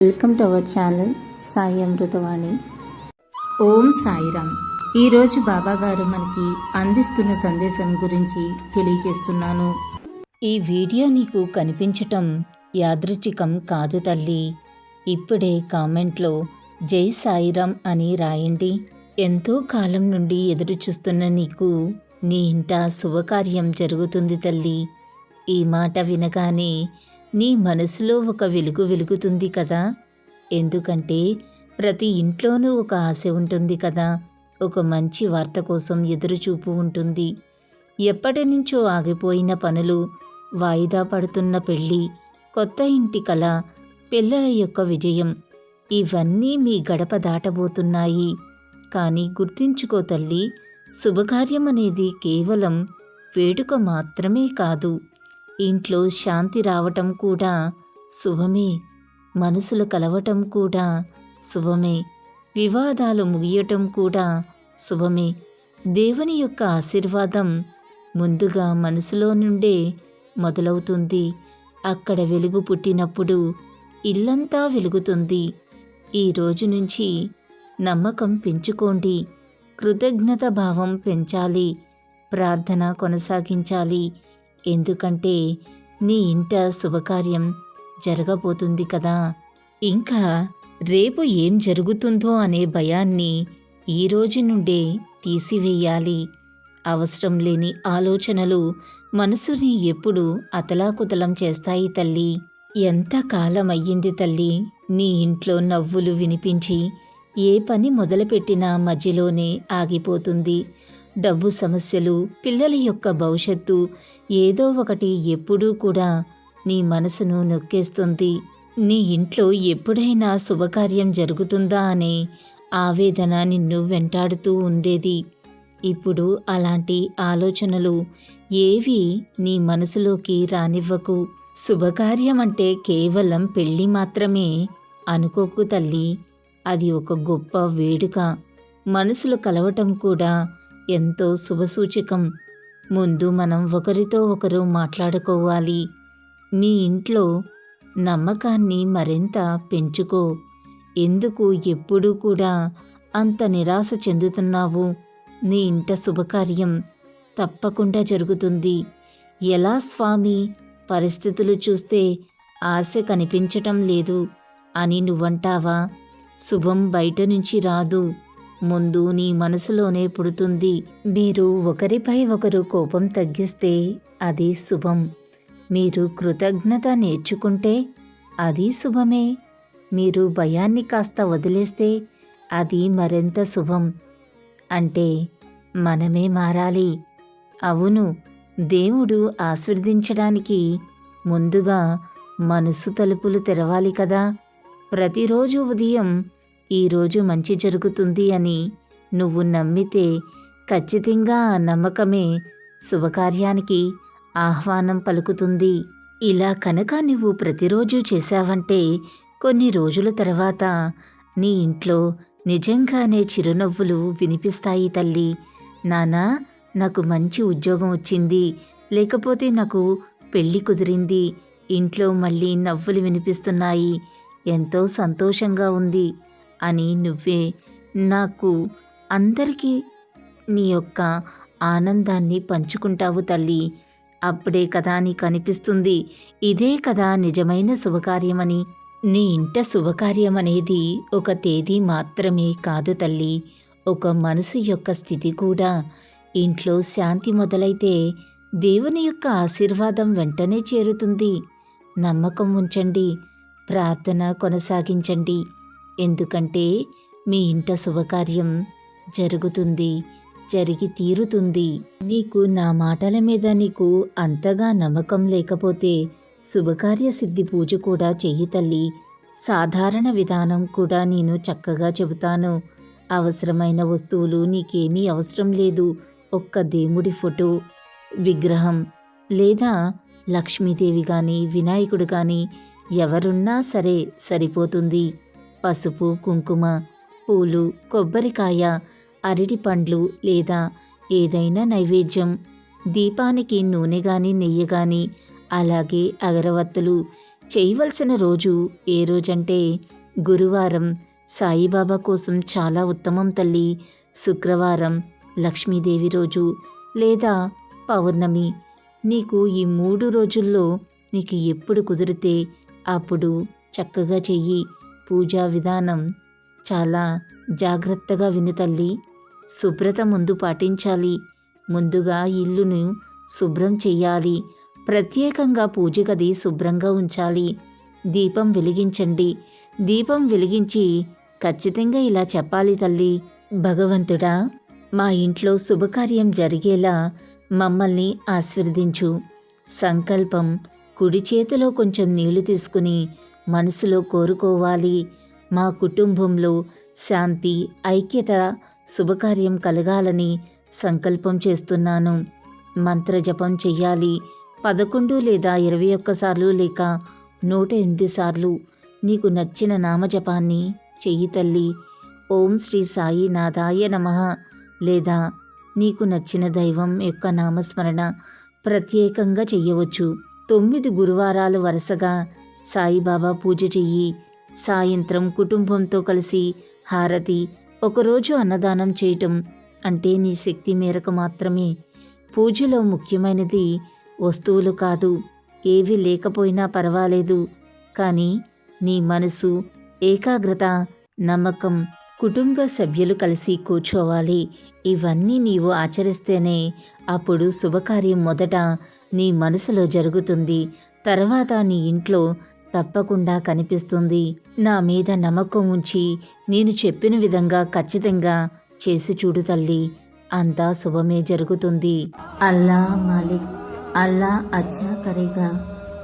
Welcome to our channel Sai Amritavani. ఓం సాయిరామ్. ఈరోజు బాబా గారు మనకి అందిస్తున్న సందేశం గురించి తెలియజేస్తున్నాను. ఈ వీడియో నీకు కనిపించటం యాదృచ్ఛికం కాదు తల్లి. ఇప్పుడే కామెంట్లో జై సాయిరామ్ అని రాయండి. ఎంతో కాలం నుండి ఎదురు చూస్తున్న నీకు నీ ఇంట శుభకార్యం జరుగుతుంది తల్లి. ఈ మాట వినగానే నీ మనసులో ఒక వెలుగు వెలుగుతుంది కదా. ఎందుకంటే ప్రతి ఇంట్లోనూ ఒక ఆశ ఉంటుంది కదా. ఒక మంచి వార్త కోసం ఎదురుచూపు ఉంటుంది. ఎప్పటి నుంచో ఆగిపోయిన పనులు వాయిదా పడుతున్న పెళ్ళి కొత్త ఇంటి కల పిల్లల యొక్క విజయం ఇవన్నీ మీ గడప దాటబోతున్నాయి. కానీ గుర్తించుకో తల్లి శుభకార్యం అనేది కేవలం వేడుక మాత్రమే కాదు. ఇంట్లో శాంతి రావటం కూడా శుభమే మనసులు కలవటం కూడా శుభమే వివాదాలు ముగియటం కూడా శుభమే. దేవుని యొక్క ఆశీర్వాదం ముందుగా మనసులో నుండే మొదలవుతుంది. అక్కడ వెలుగు పుట్టినప్పుడు ఇల్లంతా వెలుగుతుంది. ఈ రోజు నుంచి నమ్మకం పెంచుకోండి. కృతజ్ఞత భావం పెంచాలి. ప్రార్థన కొనసాగించాలి. ఎందుకంటే నీ ఇంట శుభకార్యం జరగబోతుంది కదా. ఇంకా రేపు ఏం జరుగుతుందో అనే భయాన్ని ఈ రోజు నుండే తీసివేయాలి. అవసరం లేని ఆలోచనలు మనసుని ఎప్పుడు అతలాకుతలం చేస్తాయి తల్లి. ఎంత కాలం తల్లి నీ ఇంట్లో నవ్వులు వినిపించి ఏ పని మొదలుపెట్టినా మధ్యలోనే ఆగిపోతుంది. డబ్బు సమస్యలు పిల్లల యొక్క భవిష్యత్తు ఏదో ఒకటి ఎప్పుడూ కూడా నీ మనసును నొక్కేస్తుంది. నీ ఇంట్లో ఎప్పుడైనా శుభకార్యం జరుగుతుందా అనే ఆవేదన నిన్ను వెంటాడుతూ ఉండేది. ఇప్పుడు అలాంటి ఆలోచనలు ఏవి నీ మనసులోకి రానివ్వకు. శుభకార్యం అంటే కేవలం పెళ్ళి మాత్రమే అనుకోకు తల్లి. అది ఒక గొప్ప వేడుక. మనసులు కలవటం కూడా ఎంతో శుభసూచకం. ముందు మనం ఒకరితో ఒకరు మాట్లాడుకోవాలి. మీ ఇంట్లో నమ్మకాన్ని మరింత పెంచుకో. ఎందుకు ఎప్పుడూ కూడా అంత నిరాశ చెందుతున్నావు? నీ ఇంట శుభకార్యం తప్పకుండా జరుగుతుంది. ఎలా స్వామి? పరిస్థితులు చూస్తే ఆశ కనిపించటం లేదు అని నువ్వంటావా? శుభం బయట నుంచి రాదు. ముందు నీ మనసులోనే పుడుతుంది. మీరు ఒకరిపై ఒకరు కోపం తగ్గిస్తే అది శుభం. మీరు కృతజ్ఞత నేర్చుకుంటే అది శుభమే. మీరు భయాన్ని కాస్త వదిలేస్తే అది మరింత శుభం. అంటే మనమే మారాలి. అవును దేవుడు ఆశీర్వదించడానికి ముందుగా మనసు తలుపులు తెరవాలి కదా. ప్రతిరోజు ఉదయం ఈరోజు మంచి జరుగుతుంది అని నువ్వు నమ్మితే ఖచ్చితంగా ఆ నమ్మకమే శుభకార్యానికి ఆహ్వానం పలుకుతుంది. ఇలా కనుక నువ్వు ప్రతిరోజు చేశావంటే కొన్ని రోజుల తర్వాత నీ ఇంట్లో నిజంగానే చిరునవ్వులు వినిపిస్తాయి తల్లి. నానా నాకు మంచి ఉద్యోగం వచ్చింది. లేకపోతే నాకు పెళ్ళి కుదిరింది. ఇంట్లో మళ్ళీ నవ్వులు వినిపిస్తున్నాయి. ఎంతో సంతోషంగా ఉంది. అని నువ్వే నాకు అందరికీ నీ యొక్క ఆనందాన్ని పంచుకుంటావు తల్లి. అప్పుడే కదా నీకు అనిపిస్తుంది ఇదే కదా నిజమైన శుభకార్యమని. నీ ఇంట శుభకార్యం అనేది ఒక తేదీ మాత్రమే కాదు తల్లి. ఒక మనసు యొక్క స్థితి కూడా. ఇంట్లో శాంతి మొదలైతే దేవుని యొక్క ఆశీర్వాదం వెంటనే చేరుతుంది. నమ్మకం ఉంచండి ప్రార్థన కొనసాగించండి. ఎందుకంటే మీ ఇంట శుభకార్యం జరుగుతుంది జరిగి తీరుతుంది. నీకు నా మాటల మీద నీకు అంతగా నమ్మకం లేకపోతే శుభకార్య సిద్ధి పూజ కూడా చెయ్యి తల్లి. సాధారణ విధానం కూడా నేను చక్కగా చెబుతాను. అవసరమైన వస్తువులు నీకేమీ అవసరం లేదు. ఒక్క దేవుడి ఫోటో విగ్రహం లేదా లక్ష్మీదేవి కానీ వినాయకుడు కానీ ఎవరున్నా సరే సరిపోతుంది. పసుపు కుంకుమ పూలు కొబ్బరికాయ అరటి పండ్లు లేదా ఏదైనా నైవేద్యం. దీపానికి నూనె గాని నెయ్యి గాని అలాగే అగరవత్తులు. చేయవలసిన రోజు ఏ రోజంటే గురువారం సాయిబాబా కోసం చాలా ఉత్తమం తల్లి. శుక్రవారం లక్ష్మీదేవి రోజు లేదా పౌర్ణమి. నీకు ఈ మూడు రోజుల్లో నీకు ఎప్పుడు కుదిరితే అప్పుడు చక్కగా చెయ్యి. పూజా విధానం చాలా జాగ్రత్తగా విను తల్లి. శుభ్రత ముందు పాటించాలి. ముందుగా ఇల్లును శుభ్రం చెయ్యాలి ప్రత్యేకంగా పూజ గది శుభ్రంగా ఉంచాలి. దీపం వెలిగించండి. దీపం వెలిగించి ఖచ్చితంగా ఇలా చెప్పాలి తల్లి. భగవంతుడా మా ఇంట్లో శుభకార్యం జరిగేలా మమ్మల్ని ఆశీర్వదించు. సంకల్పం కుడి చేతిలో కొంచెం నీళ్ళు తీసుకుని మనసులో కోరుకోవాలి. మా కుటుంబంలో శాంతి ఐక్యత శుభకార్యం కలగాలని సంకల్పం చేస్తున్నాను. మంత్రజపం చెయ్యాలి. పదకొండు లేదా ఇరవై ఒక్కసార్లు లేక నూట ఎనిమిది సార్లు నీకు నచ్చిన నామజపాన్ని చెయ్యి తల్లి. ఓం శ్రీ సాయి నాదాయ నమః. లేదా నీకు నచ్చిన దైవం యొక్క నామస్మరణ ప్రత్యేకంగా చెయ్యవచ్చు. తొమ్మిది గురువారాలు వరుసగా సాయిబాబా పూజ చెయ్యి. సాయంత్రం కుటుంబంతో కలిసి హారతి ఒకరోజు అన్నదానం చేయటం అంటే నీ శక్తి మేరకు మాత్రమే. పూజలో ముఖ్యమైనది వస్తువులు కాదు ఏవి లేకపోయినా పర్వాలేదు. కానీ నీ మనసు ఏకాగ్రత నమ్మకం కుటుంబ సభ్యులు కలిసి కూర్చోవాలి. ఇవన్నీ నీవు ఆచరిస్తేనే అప్పుడు శుభకార్యం మొదట నీ మనసులో జరుగుతుంది. తర్వాత నీ ఇంట్లో తప్పకుండా కనిపిస్తుంది. నా మీద నమ్మకం ఉంచి నేను చెప్పిన విధంగా ఖచ్చితంగా చేసి చూడు తల్లి. అంతా శుభమే జరుగుతుంది. అల్లా మాలిక్ అల్లా అచ్చా కరేగా.